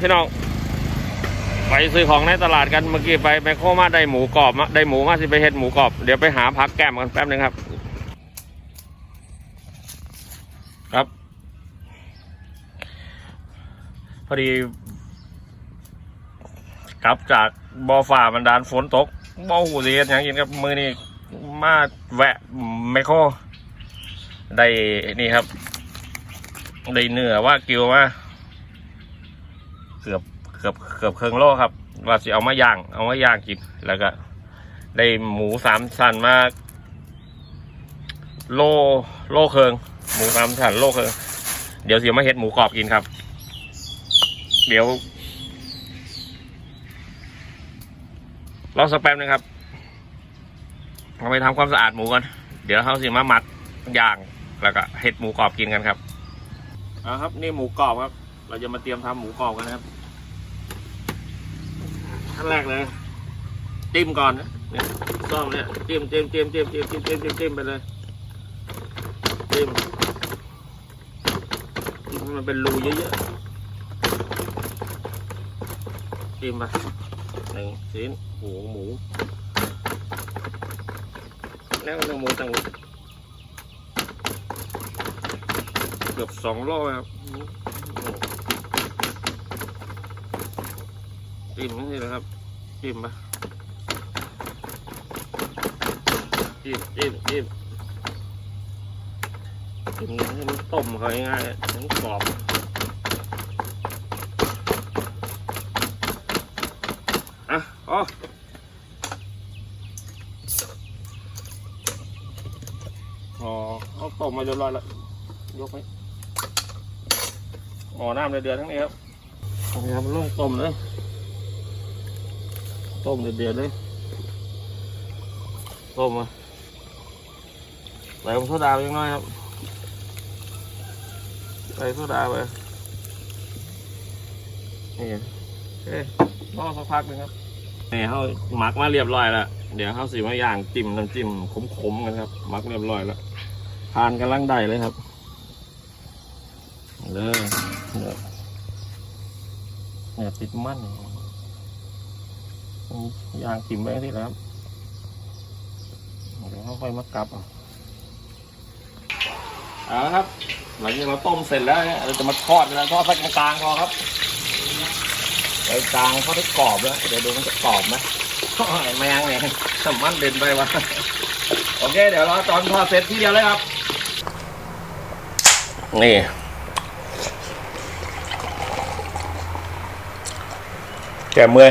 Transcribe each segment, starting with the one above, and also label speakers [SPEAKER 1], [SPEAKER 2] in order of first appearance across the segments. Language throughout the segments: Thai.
[SPEAKER 1] พี่น้องไปซื้อของในตลาดกันเมื่อกี้ไปไปโคมาได้หมูกรอบมาได้หมูมาสิไปเฮ็ดหมูกรอบเดี๋ยวไปหาพักแก้มกันแป๊บหนึงครับ ครับ พอดีกลับจากบอฝ่ามันดานฝนตกบอหูเฮ็ดหยังกินครับมือนี่มาแวะไมโครได้นี่ครับ ได้เนื้อว่ากิวมา เกือบเกือบเกือบเครื่องโลครับ ว่าสิเอามาย่าง เอามาย่างกินแล้วก็ ได้หมูสามชั้นมาโลโลเคืองหมูสามชั้นโลเคืองเดี๋ยวสิเอามาเฮ็ดหมูกรอบกินครับ เดี๋ยวรอสักแป๊บนึงครับเราไปทำความสะอาดหมูกันเดี๋ยวเขาสิมามัดย่างแล้วก็เห็ดหมูกรอบกินกันครับเอาครับ นี่หมูกรอบครับ เราจะมาเตรียมทำหมูกรอบกันนะครับขั้นแรกเลยจิ้มก่อนนะเนี่ยซ่อมเนี่ยจิ้มจิ้มจิ้มจิ้มจิ้มจิ้มจิ้มจิ้มจิ้มไปเลยจิ้มมันเป็นรูเยอะๆจิ้มไปหนึ่งชิ้นหูหมูแล้วเนื้อหมูต่างเกือบสองโลครับ จิ้มนี่นะครับ จิ้มไปจิ้มจิ้มจิ้มจิ้มให้มันต้มเขาง่ายๆให้มันกรอบอะอ๋ออ๋อเอาต้มมาเรียบร้อยแล้วยกไปอ๋อน้ำเดือดๆทั้งนี้ครับนี่ครับลงต้มเลย ต้มเดือดเลยต้มมาใส่โซดาไปนิดหน้อยครับใส่โซดาไปนี่โอเครอสักพักหนึงครับนี่เขาหมักมาเรียบร้อยแล้วเดี๋ยวเขาสีมาย่างจิ้มน้ำจิ้มขมๆกันครับหมักเรียบร้อยแล้วทานกันลังได้เลยครับเลยเนี่ยติดมั่น ยางจิ้มไปที่แล้วครับเดี๋ยวค่อยมากลับเอาเอาละครับ หลังจากเราต้มเสร็จแล้วเนี่ยเราจะมาทอดนะทอดสักกลางพอครับไปกลางเขาได้กรอบแล้วเดี๋ยวดูมันจะกรอบไหมแมงเนี่ยสมันเด่นไปวะโอเค เดี๋ยวเรอตอนทอดเสร็จที่เดียวเลยครับ นี่แกเมื่อย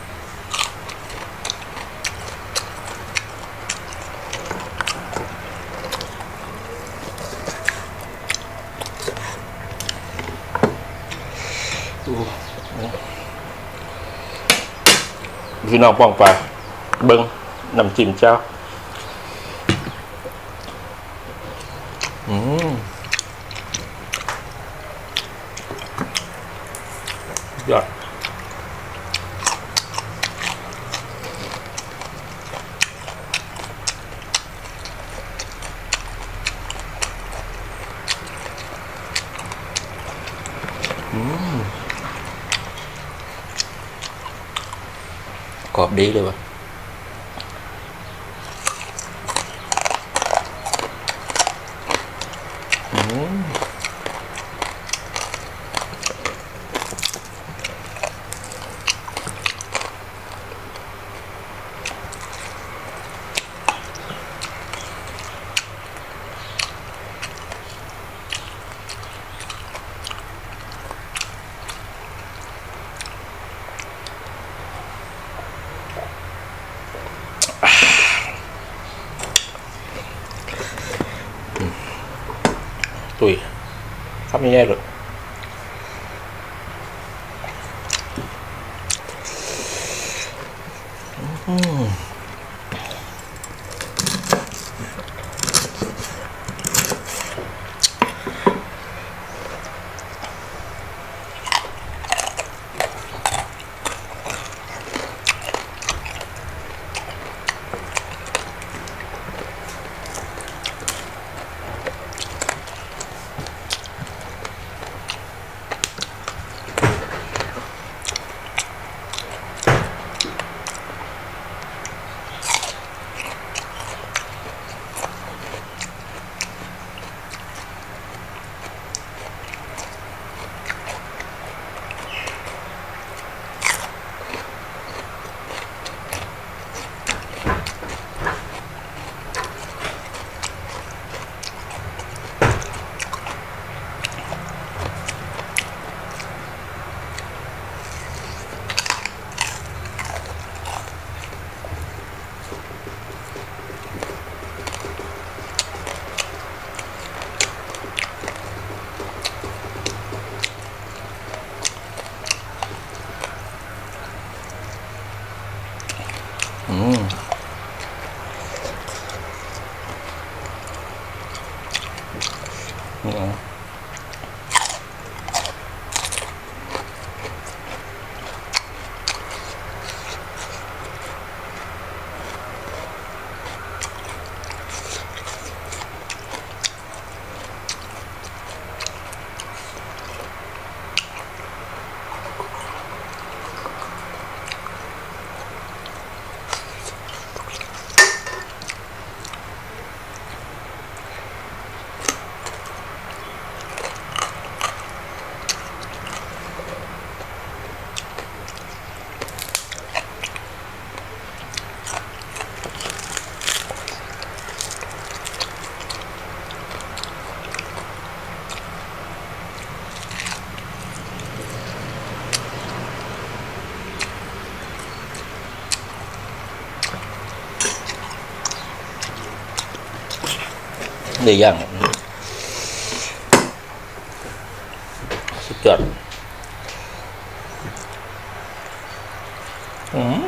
[SPEAKER 1] พี่น้องป้องไปเบิ้งน้ำจิ้มเจ้า อืมยอด update เลยวะ่ะ 見える。 อื ได้ยังสุดยอดอืม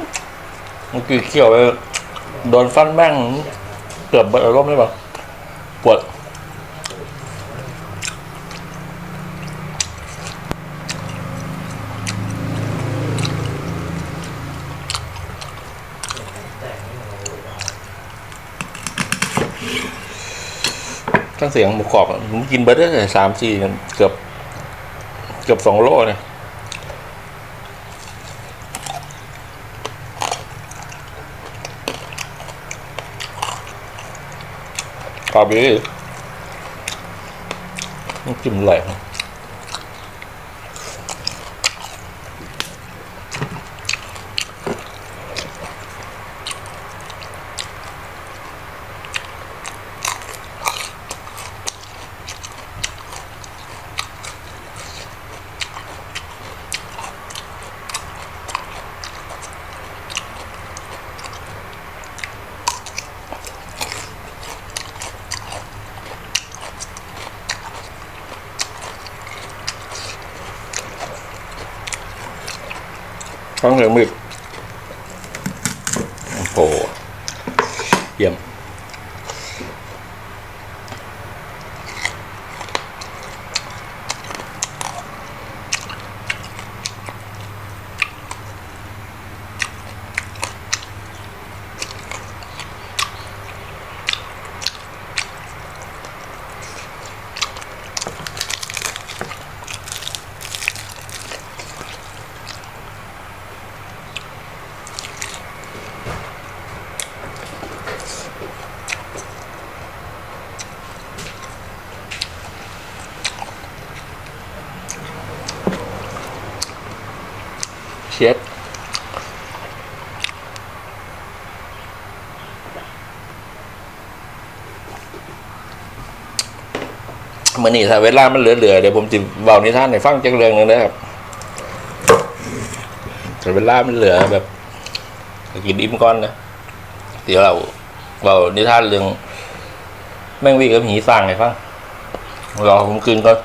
[SPEAKER 1] เมื่อกี้เขี่ยวไปโดนฟันแม่งเกือบเบิดอารมณ์เลยป่ะปวด ทั้ง เสียงหมูกรอบผมกินเบิร์ดได้สามสี่เกือบ เกือบสองโลเนี่ยกรอบดีมันกินไหลก ท้องเหลืองมืด นี้ถ้าเวลามันเหลือๆเดี๋ยวผมจะเบานิทานให้ฟังจักเรื่องหนึงนะครับแต่เวลามันเหลือแบบกินอิ่มก่อนนะเดี๋ยวเราเบานิทานเรื่องแมงวีกับหีสร้างให้ฟังรอผมคืนก่อน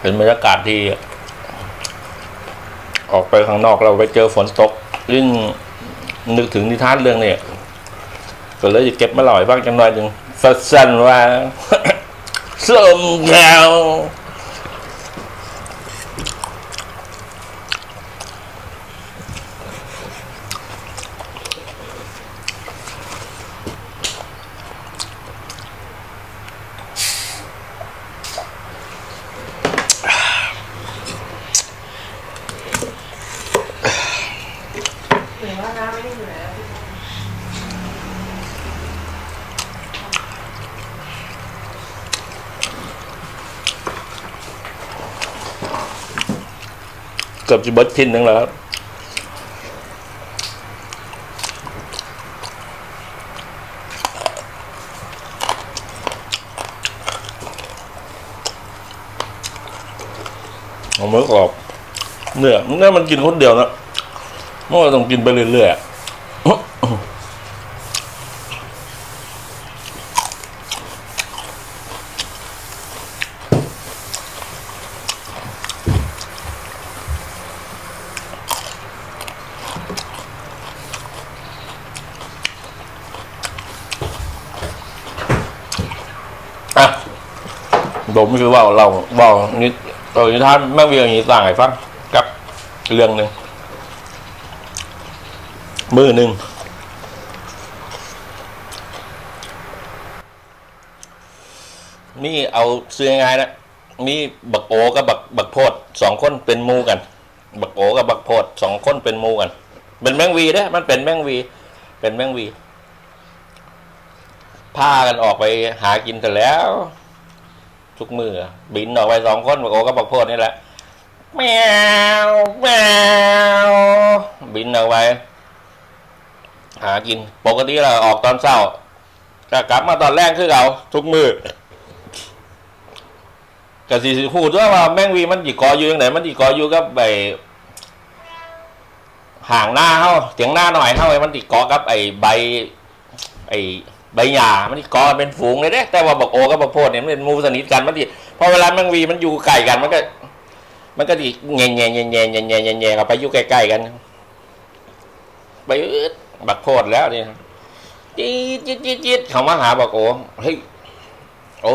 [SPEAKER 1] เป็นบรรยากาศที่ ออกไปข้างนอกเราไปเจอฝนตก ยิ่งนึกถึงนิทานเรื่องนี้ก็เลยจะเก็บมาหล่าให้ฟังจังหน่อยหนึ่งสั้นๆว่าส้มแก้ว
[SPEAKER 2] หรือว่าน้ำไม่ได้อยู่แล้ว
[SPEAKER 1] เกือบ จะเบิดทิ้นหนึ่งแล้วครับเอมมือกรอบเนื้อเนื้อมันกินคนเดียวนะมันต้องกินไปเรื่อยๆ ดมคือว่าเราว่านี่ตอนนี้ท่านแม่งเวียงอย่างนี้ต่างไอ้ฟังกับเรื่องหนึ่งมือหนึ่งนี่เอาซื้อง่ายนะมีบักโอกับบักบักโพดสองคนเป็นมูกัน บักโอกับบักโพดสองคนเป็นมูกัน เป็นแมงวีเด้มันเป็นแมงวี เป็นแมงวีพากันออกไปหากินแต่แล้ว ทุกมือบินออกไปสองคนบอกโอ้ก็บอกโพดนี่แหละแมวแมวบินออกไปหากิน ปกติเราออกตอนเช้าก็กลับมาตอนแรกคือเราทุกมือก็สิสิพูดด้วยว่าแมงวีมันจีกออยู่ยังไหนมันจีกออยู่กับใบห่างหน้าเขาเสียงหน้าหน่อยเขาไอ้มันจีกอกับไอ้ใบไอ้ ใบหญ้ามันที่กอเป็นฝูงเลยเด้แต่ว่าบอกโอกับบอกโพดเนี่ยมันเป็นหมูสนิทกันมันที่พอเวลาแมงวีมันอยู่ใกล้กันมันก็ มันก็ดีแง่แง่แง่แง่แง่แง่แง่แง่เข้าไปอยู่ใกล้ๆกันไปอึดบักโพดแล้วเนี่ยจี๊ดจี๊ดจี๊ดจี๊ดเขามาหาบอกโอเฮ้ยโอ้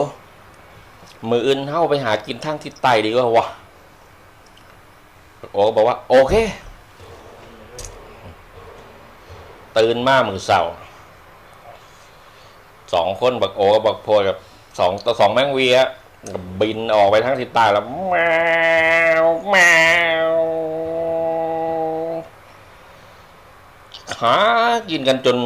[SPEAKER 1] มืออื่นเข้าไปหากินทางทิศใต้ดีกว่าวะโอบอกว่า โอเค ตื่นมามือเสาร์ สองคนบักโอกับบักโพกับสองต่อสองแมงวีอะบินออกไปทั้งทิศใต้แล้วแมวแมวหากินกันจน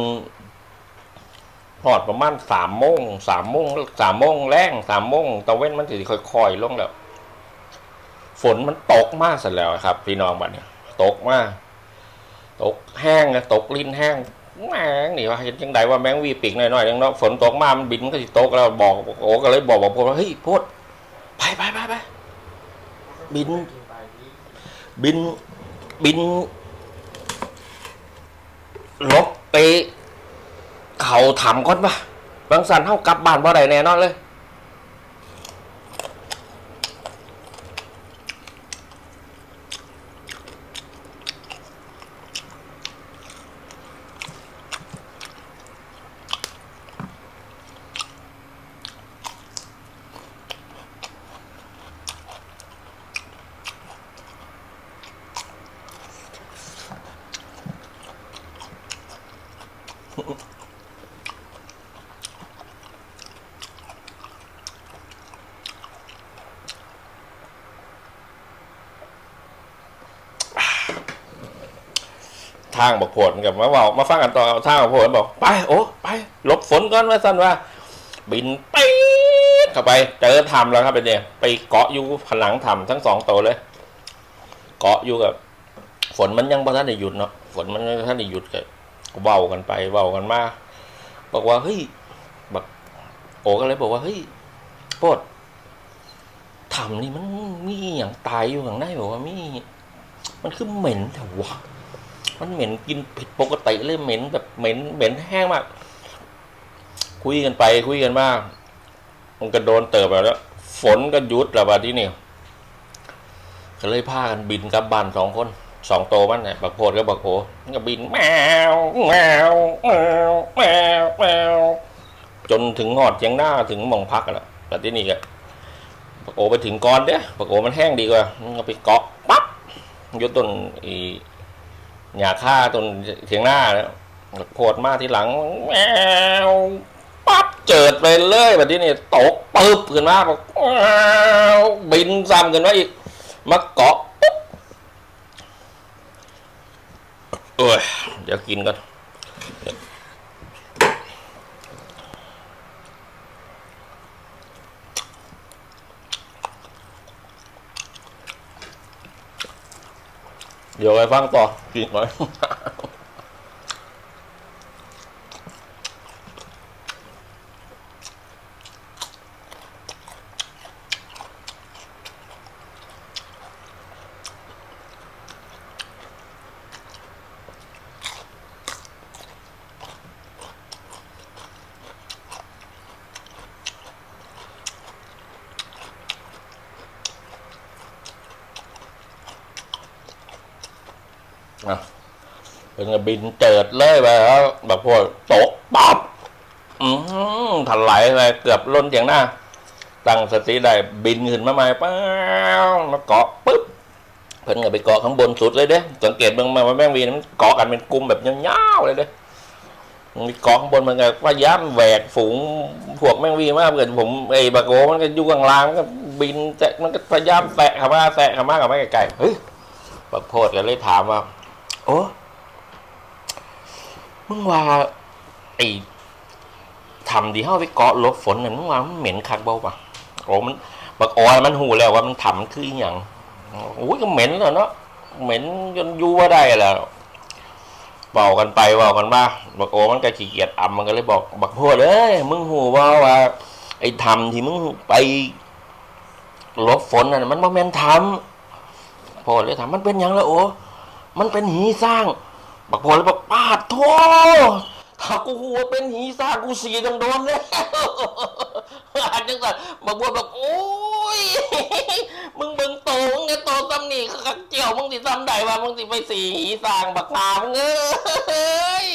[SPEAKER 1] หอดประมาณสามโมงสามโมงสามโมงแรงสามโมงตะเว้นมันถือค่อยๆลงแล้ว ฝนมันตกมากเสร็จแล้วครับ พี่น้องบัดเนี่ยตกมากตกแห้งนะตกลิ้นแห้ง แม่งนี่ว่าเห็นจังไดว่าแมงวีปีกหน่อยๆจังเนาะฝนตกมามันบินก็สิตกแล้วบอกโอ้ก็เลยบอกบอกพวกว่าเฮ้ยโพดไปไปไปไปบิน บินบินลบไป เขาถามก่อนปะบางสันเท่ากลับบ้านบ่ได้แน่นอนเลย ทางบอกโผลกับมาบอกมาฟังกันต่อทางบอกโผลบอกไปโอ้ไปหลบฝนก่อนว่าสั้นว่า บินไปเข้าไปเจอทำแล้วครับเป็นเนี่ยไปเกาะอยู่ผนังทำทั้งสองตัวเลย เกาะอยู่กับฝนมันยังบ่ทันได้หยุดเนาะฝนมันยังบ่ทันได้หยุดก็เว้ากันไปเว้ากันมาบอกว่าเฮ้ยแบบโอก็เลยบอกว่าเฮ้ยโปดทำนี่มันมีอย่างตายอยู่ข้างในบอกว่ามี มันคือเหม็นแต่วะ มันเหม็นกินผิดปกติเลยเหม็นแบบเหม็นเหม็นแห้งมาก คุยกันไปคุยกันมามันก็โดนเติบแล้ว ฝนก็ยุดแล้วบัดที่นี่ก็เลยพากันบินกลับบ้านสองคนสองโตมันเนี่ยบักโพดกับบักโผก็บินแมวแมวแมวแมวแมวจนถึงงอดเจียงหน้าถึงมองพักกันแล้วแต่ที่นี่ก็บักโอไปถึงก่อนเด้บักโอมันแห้งดีกว่ามันก็ไปเกาะปั๊บยุต้นอี อย่าฆ่าตนเถียงหน้าแล้วบักโพดมากที่หลังแมวปั๊บเจิดไปเลยแบบที่นี่ตกปึ๊บขึ้นมาบอกแบบบินซ้ำขึ้นมาอีก มาเกาะปุ๊บเอ้ยเดี๋ยวกินกัน เดี๋ยวไปฟังต่อกินหน่ เป็นบินเจิดเลยไปแล้วแบบพวกตกปั๊บอืมถลายไปเกือบล้นเสียงหน้า ตั้งสติได้บินขึ้นมาใหม่ป้าวมาเกาะปุ๊บเพิ่นก็ไปเกาะข้างบนสุดเลยเด้สังเกตเบิ่งมาว่าแมงวีนมันเกาะกันเป็นกลุ่มแบบยาวๆเลยเด้มันเกาะข้างบนมันก็พยายามแหวกฝูงพวกแมงวีมากเกิดผมไอ้บากโกมันก็อยู่กลางล่างมันก็บินแต่มันก็พยายามแตะขามาแตะขามากับไม่ไกลๆเฮ้ยบักโพดก็เลยถามว่าโอ้ มึงว่าไอ้ทำดีเฮาไปเกาะลบฝนนั่นมึงว่ามันเหม็นคักเบาปะโอ้มันบักออยมันหูแล้วว่ามันทำคืออย่างโอ้ยก็เหม็นแล้วเนาะเหม็นจนยู่ว่าได้แล้วเบากันไปเบากันมาบักโอมันก็ขี้เกียจอ่ำมันก็เลยบอกบักโพดเอ้ยมึงหูว่าว่า ไอ้ทำที่มึงไปลบฝนนั่นมันบ่แม่นทำพดเลยถามมันเป็นยังแล้วโอ้มันเป็นหีสร้าง บักพอเลยบอกปาดโทถ้ากูหัวเป็นหีสางกูสีต้องโดนเลยอาจังสันบักบัวบอกโอ้ยมึงเบิ่งโตมึงเนี่ยโตซ้ำนี่ขักเจียวมึงสิซ้ำใดวะมึงสิไปสีหีสางบักหามึงเอ้ย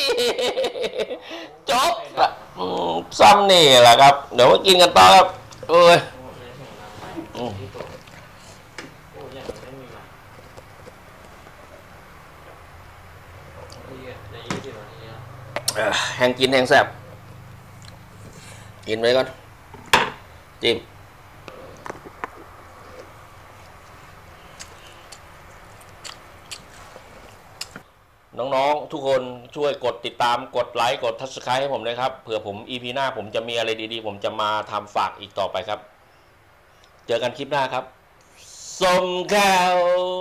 [SPEAKER 1] จบละอืมซ้ำนี่แหละครับ เดี๋ยวมากินกันต่อครับเอ้ยอืม เอ่อแห้ งกินแหงแซ่บกินไว้ก่อน จิ้มน้องๆ ทุกคนช่วยกดติดตามกดไลค์กดทัชไครให้ผมด้วยครับเผื่อผมอีพีหน้าผมจะมีอะไรดีๆ ผมจะมาทำฝากอีกต่อไปครับ เจอกันคลิปหน้าครับสมข่าว